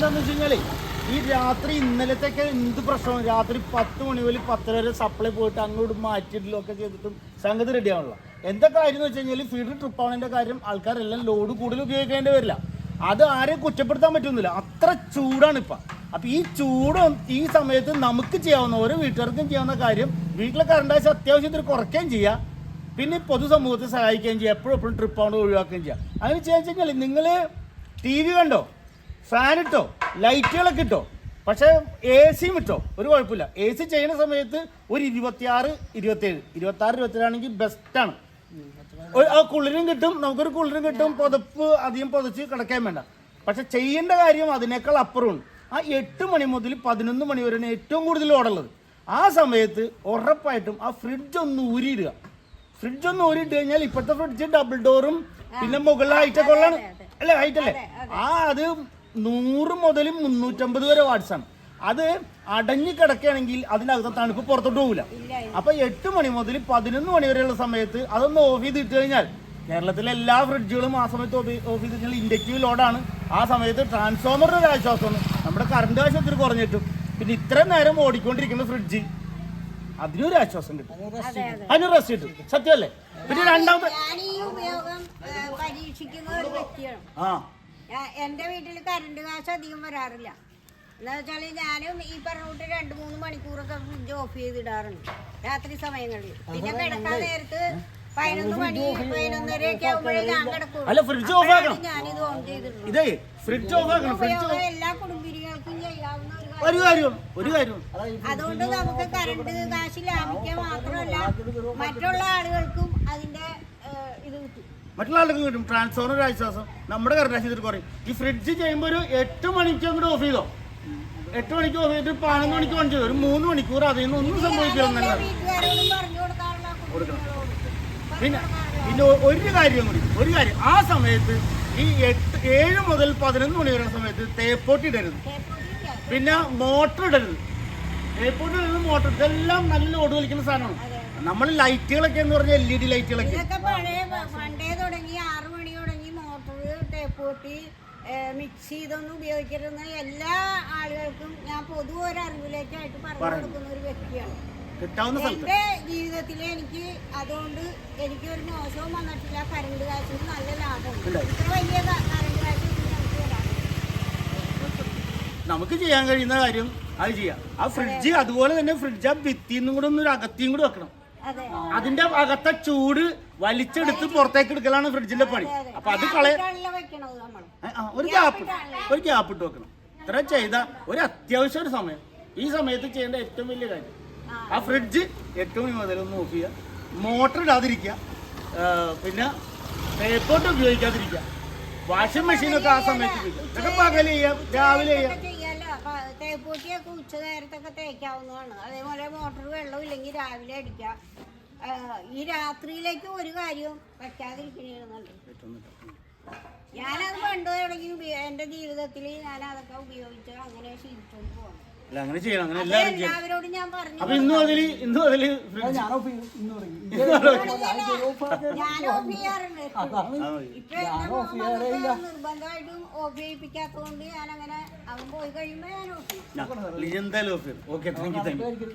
എന്താന്ന് വെച്ച് കഴിഞ്ഞാൽ ഈ രാത്രി ഇന്നലത്തെയൊക്കെ എന്ത് പ്രശ്നമാണ് രാത്രി പത്ത് മണി മുതൽ പത്തര വരെ സപ്ലൈ പോയിട്ട് അങ്ങോട്ട് മാറ്റിയിട്ടില്ലോ ഒക്കെ ചെയ്തിട്ടും സംഗതി റെഡി ആവുള്ളൂ എന്താ കാര്യം എന്ന് വെച്ച് കഴിഞ്ഞാൽ ഫീഡ് ട്രിപ്പ് ആവുന്നതിന്റെ കാര്യം ആൾക്കാരെല്ലാം ലോഡ് കൂടുതൽ ഉപയോഗിക്കേണ്ടി വരില്ല. അത് ആരെയും കുറ്റപ്പെടുത്താൻ പറ്റുന്നില്ല അത്ര ചൂടാണ് ഇപ്പൊ. അപ്പൊ ഈ ചൂടും ഈ സമയത്ത് നമുക്ക് ചെയ്യാവുന്ന ഓരോ വീട്ടുകാർക്കും ചെയ്യാവുന്ന കാര്യം വീട്ടിലെ കറണ്ട് ആവശ്യം അത്യാവശ്യത്തിന് കുറയ്ക്കുകയും ചെയ്യാം. പിന്നെ പൊതുസമൂഹത്തെ സഹായിക്കുകയും ചെയ്യാം. എപ്പോഴും എപ്പോഴും ട്രിപ്പ് ആവുന്നത് ഒഴിവാക്കുകയും ചെയ്യാം. അങ്ങനെ ചെയ്യാൻ കഴിഞ്ഞാൽ നിങ്ങൾ ടി വി കണ്ടോ? ഫാൻ ഇട്ടോ ലൈറ്റുകളൊക്കെ ഇട്ടോ. പക്ഷേ എ സിയും ഇട്ടോ. ഒരു കുഴപ്പമില്ല. എ സി ചെയ്യുന്ന സമയത്ത് ഒരു ഇരുപത്തിയാറ് ഇരുപത്തേഴ് ഇരുപത്തി ആറ് ഇരുപത്തേഴാണെങ്കിൽ ബെസ്റ്റാണ് ആ കുളിരും കിട്ടും നമുക്കൊരു കുളിരും കിട്ടും പുതപ്പ് അധികം പുതച്ച് കിടക്കാൻ വേണ്ട. പക്ഷെ ചെയ്യേണ്ട കാര്യം അതിനേക്കാൾ അപ്പുറമാണ്. ആ എട്ട് മണി മുതൽ പതിനൊന്ന് മണി വരെയാണ് ഏറ്റവും കൂടുതൽ ഓടുള്ളത്. ആ സമയത്ത് ഉറപ്പായിട്ടും ആ ഫ്രിഡ്ജ് ഒന്ന് ഊരിയിടുക. ഫ്രിഡ്ജ് ഒന്ന് ഊരിയിട്ട് കഴിഞ്ഞാൽ ഇപ്പോഴത്തെ ഫ്രിഡ്ജ് ഡബിൾ ഡോറും പിന്നെ മുകളിൽ ഹൈറ്റൊക്കെ ഉള്ളതാണ് അല്ലേ ഹൈറ്റ് അല്ലേ? ആ അത് നൂറ് മുതൽ മുന്നൂറ്റമ്പത് വരെ വാട്ട്സ് ആണ് അത് അടഞ്ഞു കിടക്കുകയാണെങ്കിൽ അതിനകത്ത് തണുപ്പ് പുറത്തോട്ട് പോകില്ല അപ്പൊ എട്ട് മണി മുതൽ പതിനൊന്ന് മണി വരെയുള്ള സമയത്ത് അതൊന്ന് ഓഫ് ചെയ്ത് ഇട്ട് കഴിഞ്ഞാൽ കേരളത്തിലെ എല്ലാ ഫ്രിഡ്ജുകളും ആ സമയത്ത് ഓഫ് ഓഫ് ചെയ്ത് കഴിഞ്ഞാൽ ഇൻഡക്റ്റീവ് ലോഡാണ്. ആ സമയത്ത് ട്രാൻസ്ഫോമറിന്റെ ഒരു ആശ്വാസമാണ്. നമ്മുടെ കറണ്ട് ആവശ്യത്തിന് കുറഞ്ഞിട്ടും പിന്നെ ഇത്രയും നേരം ഓടിക്കൊണ്ടിരിക്കുന്ന ഫ്രിഡ്ജ് അതിനൊരു ആശ്വാസം കിട്ടും. അതിനൊരു റെസ്റ്റ് കിട്ടും. സത്യമല്ലേ? പിന്നെ രണ്ടാമത്തെ ആ. എന്റെ വീട്ടിൽ കറണ്ട് കാശ് അധികം വരാറില്ല. എന്താ വെച്ചാൽ ഞാനും ഈ പറഞ്ഞ കൂട്ട് രണ്ട് മൂന്ന് മണിക്കൂറൊക്കെ ഫ്രിഡ്ജ് ഓഫ് ചെയ്തിടാറുണ്ട്. രാത്രി സമയങ്ങളിൽ. പിന്നെ കിടക്കാൻ നേരത്ത് പതിനൊന്ന് മണി പതിനൊന്നരയൊക്കെ ആകുമ്പോഴേ ഞാൻ കിടക്കും ഞാനിത് ഓൺ ചെയ്തിട്ടുണ്ട് ഫ്രിഡ്ജ് ഓഫ് ആക്കണം. ഫ്രിഡ്ജ് എല്ലാ കുടുംബിനികൾക്കും ചെയ്യാവുന്ന ഒരു കാര്യം. ഒരു കാര്യം. അതുകൊണ്ട് നമുക്ക് കറണ്ട് കാശ് ലാഭിക്കാൻ മാത്രമല്ല മറ്റുള്ള ആളുകൾക്കും കിട്ടും മറ്റുള്ള ആളുകൾക്ക് കിട്ടും. ട്രാൻസ്ഫോർമർ ഒരു ആശ്വാസം. നമ്മുടെ കറണ്ട് ആശുപത്രി കുറയും. ഈ ഫ്രിഡ്ജ് ചെയ്യുമ്പോൾ ഒരു എട്ട് മണിക്ക് അങ്ങോട്ട് ഓഫ് ചെയ്തോ? എട്ട് മണിക്ക് ഓഫ് ചെയ്തിട്ട് പതിനൊന്ന് മണിക്ക് ഓൺ ചെയ്തു ഒരു മൂന്ന് മണിക്കൂർ അതിൽ നിന്ന് ഒന്നും സംഭവിക്കില്ല കുടുംബങ്ങളോടും പിന്നെ പിന്നെ ഒരു കാര്യം കൂടി ഒരു കാര്യം. ആ സമയത്ത് ഈ എട്ട് ഏഴ് മുതൽ പതിനൊന്ന് മണി വരുന്ന സമയത്ത് തേപ്പോട്ടി ഇടരുത്. പിന്നെ മോട്ടർ ഇടരുത്. തേപ്പോട്ടി ഇടരുത് മോട്ടർ. ഇതെല്ലാം നല്ല ഓട് വലിക്കുന്ന സാധനമാണ്. നമ്മൾ ലൈറ്റുകളൊക്കെ എന്ന് പറഞ്ഞാൽ എൽ ഇ ഡി ലൈറ്റുകളൊക്കെ. ഇതൊക്കെ പഴയ പണ്ടേ തുടങ്ങി ആറ് മണി തുടങ്ങി മോട്ടോർ മിക്സ് മിക്സി ഇതൊന്നും ഉപയോഗിക്കരുതെന്ന് എല്ലാ ആളുകൾക്കും ഞാൻ പൊതു ഒരു അറിവിലേക്കായിട്ട് പറഞ്ഞു കൊടുക്കുന്ന ഒരു വ്യക്തിയാണ്. കിട്ടാവുന്ന എന്റെ ജീവിതത്തിൽ എനിക്ക് അതുകൊണ്ട് എനിക്ക് ഒരു മോശവും വന്നിട്ടില്ല. കരണ്ട് കാശിന് നല്ല ലാഭമുണ്ട് ഇത്ര വലിയ കരണ്ട് കാശ് നമുക്ക് ചെയ്യാൻ കഴിയുന്ന കാര്യം അത് ചെയ്യാം. ആ ഫ്രിഡ്ജ് അതുപോലെ തന്നെ ഫ്രിഡ്ജ് ആ ഭിത്തിന്നും കൂടെ ഒന്ന് ഒരു അകത്തിയും കൂടെ വെക്കണം. അതിന്റെ അകത്തെ ചൂട് വലിച്ചെടുത്ത് പുറത്തേക്ക് എടുക്കലാണ് ഫ്രിഡ്ജിന്റെ പണി. അപ്പൊ അത് കളയ ഒരു ഗ്യാപ്പ് ഒരു ഗ്യാപ്പ് ഇട്ട് വെക്കണം. ഇത്ര ചെയ്ത ഒരു അത്യാവശ്യ ഒരു സമയം. ഈ സമയത്ത് ചെയ്യേണ്ട ഏറ്റവും വലിയ കാര്യം. ആ. ഫ്രിഡ്ജ് എട്ട് മണി മുതൽ ഒന്ന് ഓഫ് ചെയ്യുക. മോട്ടർ ഇടാതിരിക്കുക. പിന്നെ പേപ്പോട്ട് ഉപയോഗിക്കാതിരിക്കുക. വാഷിംഗ് മെഷീനൊക്കെ ആ സമയത്ത് ഇതൊക്കെ പകൽ ചെയ്യാം രാവിലെ ചെയ്യാം. തേപ്പൂട്ടിയൊക്കെ ഉച്ച നേരത്തൊക്കെ തേക്കാവുന്നതാണ്. അതേപോലെ മോട്ടർ വെള്ളം ഇല്ലെങ്കിൽ രാവിലെ അടിക്കാം. ഈ രാത്രിയിലേക്ക് ഒരു കാര്യവും നല്ലത് ഞാനത് പണ്ട് തുടങ്ങി എന്റെ ജീവിതത്തിൽ ഞാൻ അതൊക്കെ ഉപയോഗിച്ച് അങ്ങനെ ശീലിച്ചുകൊണ്ട് പോകണം അല്ല അങ്ങനെ ചെയ്യണം അങ്ങനെ എല്ലാവരും ചെയ്യണം. ഞാൻ പറഞ്ഞു അപ്പൊ ഇന്ന് മുതൽ ഇന്ന് മുതൽ ഞാൻ ഓഫ് ചെയ്യാറുണ്ട് ഇപ്പൊ എന്റെ മോൻ വന്നപ്പോ നിർബന്ധമായിട്ടും ഓഫ് ചെയ്യിപ്പിക്കാത്തതുകൊണ്ട് ഞാൻ അങ്ങനെ അവൻ പോയി കഴിയുമ്പോ ഞാൻ ഓഫ് ചെയ്യും. Okay thank you thank you